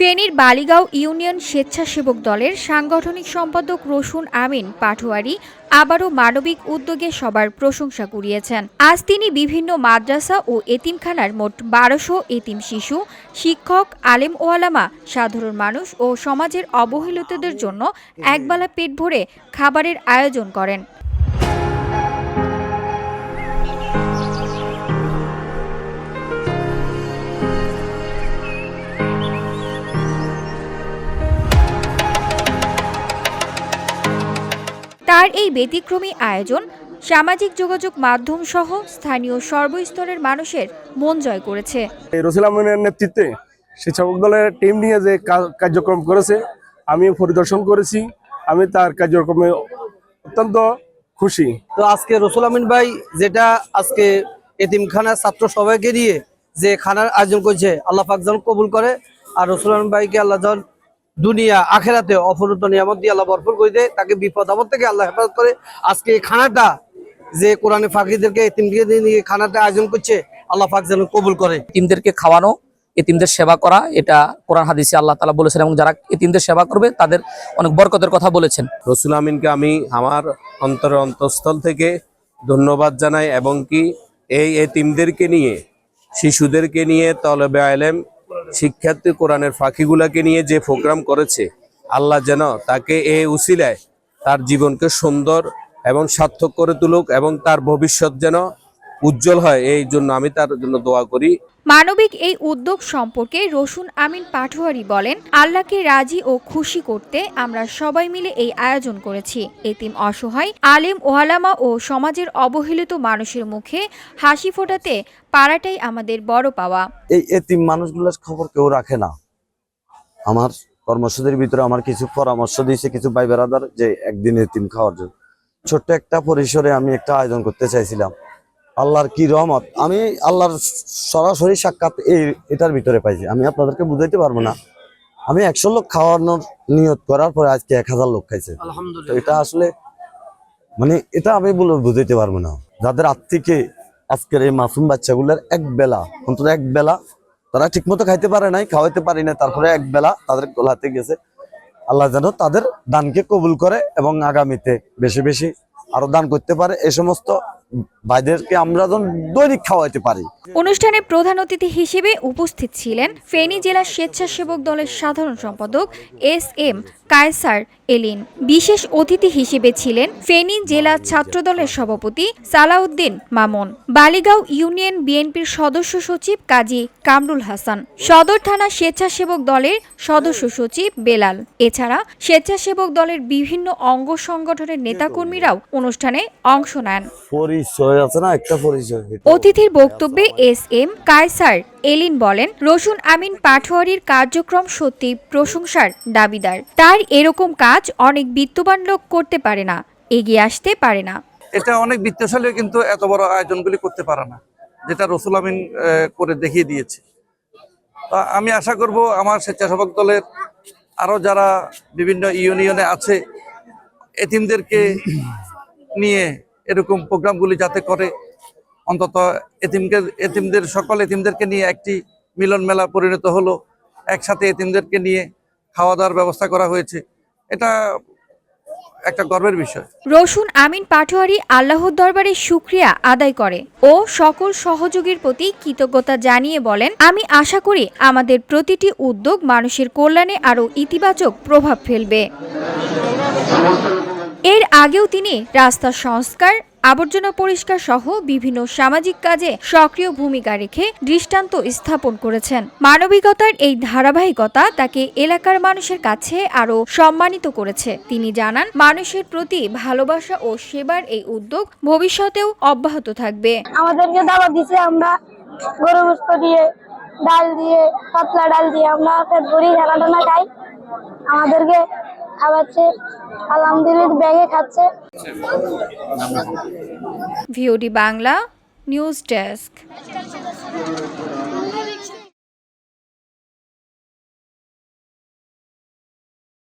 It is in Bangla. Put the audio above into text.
ফেনীর বালিগাঁও ইউনিয়ন স্বেচ্ছাসেবক দলের সাংগঠনিক সম্পাদক রসুন আমিন পাটোয়ারি আবারও মানবিক উদ্যোগে সবার প্রশংসা কুড়িয়েছেন। আজ তিনি বিভিন্ন মাদ্রাসা ও এতিমখানার মোট বারোশো এতিম শিশু, শিক্ষক আলেম ওয়ালামা সাধারণ মানুষ ও সমাজের অবহেলিতদের জন্য একবেলা পেট ভরে খাবারের আয়োজন করেন। তার এই ব্যতিক্রমী আয়োজন সামাজিক যোগাযোগ মাধ্যম সহ স্থানীয় সর্বস্তরের মানুষের মন জয় করেছে। এই রসুল আমিনের নেতৃত্বে স্বেচ্ছাসেবক দলের টিম নিয়ে যে কার্যক্রম করেছে আমি পরিদর্শন করেছি আমি তার কার্যক্রমে অত্যন্ত খুশি। তো আজকে রসুল আমিন ভাই যেটা আজকে এতিমখানার ছাত্র সবাইকে নিয়ে যে খানার আয়োজন করছে আল্লাহ পাক যেন কবুল করে। আর রসুল আমিন ভাইকে আল্লাহ যেন দুনিয়া আখেরাতে অপরুত নিয়ামত দিয়ে আল্লাহ ভরপুর করে দেয়। তাকে বিপদ আপদ থেকে আল্লাহ হেফাজত করে। আজকে এই খানাটা যে কোরআনে ফাঁকিদেরকে এতিমকে নিয়ে খানাটা আয়োজন করছে আল্লাহ পাক যেন কবুল করে। এতিমদেরকে খাওয়ানো এতিমদের সেবা করা এটা কোরআন হাদিসে আল্লাহ তালা বলেছেন এবং যারা এতিমদের সেবা করবে তাদের অনেক বরকতের কথা বলেছেন। রসুল আমিনকে আমি আমার অন্তরের অন্তঃস্থল থেকে ধন্যবাদ জানাই এবং কি এই এতিমদেরকে নিয়ে শিশুদেরকে নিয়ে তলবে আলেম শিক্ষার্থী কোরআনের ফাঁকিগুলাকে নিয়ে যে প্রোগ্রাম করেছে, আল্লাহ যেন তাকে এ উসিলায় তার জীবনকে সুন্দর এবং সার্থক করে তুলুক এবং তার ভবিষ্যৎ যেন উজ্জ্বল হয় এই জন্য আমি তার জন্য দোয়া করি। মানবিক এই উদ্যোগ সম্পর্কে রসুন আমিন পাটোয়ারি বলেন আল্লাহকে রাজি ও খুশি করতে আমরা সবাই মিলে এই আয়োজন করেছি। এতিম অসহায় আলেম ওয়ালামা ও সমাজের অবহেলিত মানুষের মুখে হাসি ফোটাতে পারাটাই আমাদের বড় পাওয়া। এই এতিম মানুষগুলোর খবর কেউ রাখে না। আমার কর্মসূচির ভিতরে আমার কিছু পরামর্শ দিয়েছে কিছু ভাই বেড়াদার যে একদিন এতিম খাওয়ার জন্য। ছোট্ট একটা পরিসরে আমি একটা আয়োজন করতে চাইছিলাম। আল্লাহর কি রহমত? আমি আল্লাহর সরাসরি সাক্ষাৎ এই এটার ভিতরে পাইছি। আমি আপনাদেরকে বুঝাইতে পারব না। আমি একশো লোক খাওয়ানোর নিয়ত করার পরে আজকে এক হাজার লোক খাইছে। এটা আসলে মানে এটা আমি বলে বুঝাইতে পারব না। যাদের আর্থিকে আজকের এই মাসুম বাচ্চাগুলোর এক বেলা অন্তত এক বেলা তারা ঠিকমতো খাইতে পারে নাই খাওয়াইতে পারি না তারপরে এক বেলা তাদের গোলাতে গেছে। আল্লাহ যেন তাদের দানকে কবুল করে এবং আগামীতে বেশি বেশি আরও দান করতে পারে। এই সমস্ত ভাইদেরকে আমরা দৈনিক খাওয়াইতে পারি। অনুষ্ঠানে প্রধান অতিথি হিসেবে উপস্থিত ছিলেন ফেনী জেলা স্বেচ্ছাসেবক দলের সাধারণ সম্পাদক এস এম কায়সার এলিন। বিশেষ অতিথি হিসেবে ছিলেন ফেনী জেলা ছাত্রদলের সভাপতি সালাউদ্দিন মামুন। বালিগাঁও ইউনিয়ন বিএনপির সদস্য সচিব কাজী কামরুল হাসান। সদর থানা স্বেচ্ছাসেবক দলের সদস্য সচিব বেলাল। এছাড়া স্বেচ্ছাসেবক দলের বিভিন্ন অঙ্গ সংগঠনের নেতাকর্মীরাও অনুষ্ঠানে অংশ নেন। পরিচয় আছে না একটা পরিচয় অতিথির বক্তব্যে এস এম কায়সার। এলিন বলেন রসুন আমিন পাটোয়ারির কার্যক্রম সত্যি প্রশংসার দাবিদার। তার এরকম কাজ অনেক বিত্তবান লোক করতে পারে না এগিয়ে আসতে পারে না। এটা অনেক বিত্তশালী কিন্তু এত বড় আয়োজনগুলি করতে পারে না যেটা রসুল আমিন আহ, করে দেখিয়ে দিয়েছে। আমি আশা করব আমার স্বেচ্ছাসেবক দলের আরও যারা বিভিন্ন ইউনিয়নে আছে এতিমদেরকে নিয়ে এরকম প্রোগ্রামগুলি যাতে করে অন্তত এতিমকে, এতিমদের, সকল এতিমদেরকে নিয়ে একটি মিলন মেলা পরিণত হলো, একসাথে এতিমদেরকে নিয়ে খাওয়া দাওয়ার ব্যবস্থা করা হয়েছে। এটা একটা গর্বের বিষয়। রসুন আমিন পাটোয়ারি আল্লাহর দরবারে শুক্রিয়া আদায় করে ও সকল সহযোগীর প্রতি কৃতজ্ঞতা জানিয়ে বলেন, আমি আশা করি আমাদের প্রতিটি উদ্যোগ মানুষের কল্যাণে আরও ইতিবাচক প্রভাব ফেলবে। এর আগেও তিনি রাস্তা সংস্কার, আবর্জনা পরিষ্কার সহ বিভিন্ন সামাজিক কাজে সক্রিয় ভূমিকা রেখে দৃষ্টান্ত স্থাপন করেছেন। মানবিকতার এই ধারাবাহিকতা তাকে এলাকার মানুষের কাছে আরও সম্মানিত করেছে। তিনি জানান, মানুষের প্রতি ভালোবাসা ও সেবার এই উদ্যোগ ভবিষ্যতেও অব্যাহত থাকবে। আমাদেরকে আমরা, গরু দিয়ে, ডাল দিয়ে, পাতলা ডাল দিয়ে, আমরা খাই। আমাদেরকে খাওয়াচ্ছে আলহামদুলিল্লাহ ব্যাগে খাচ্ছে। VOD Bangla news desk.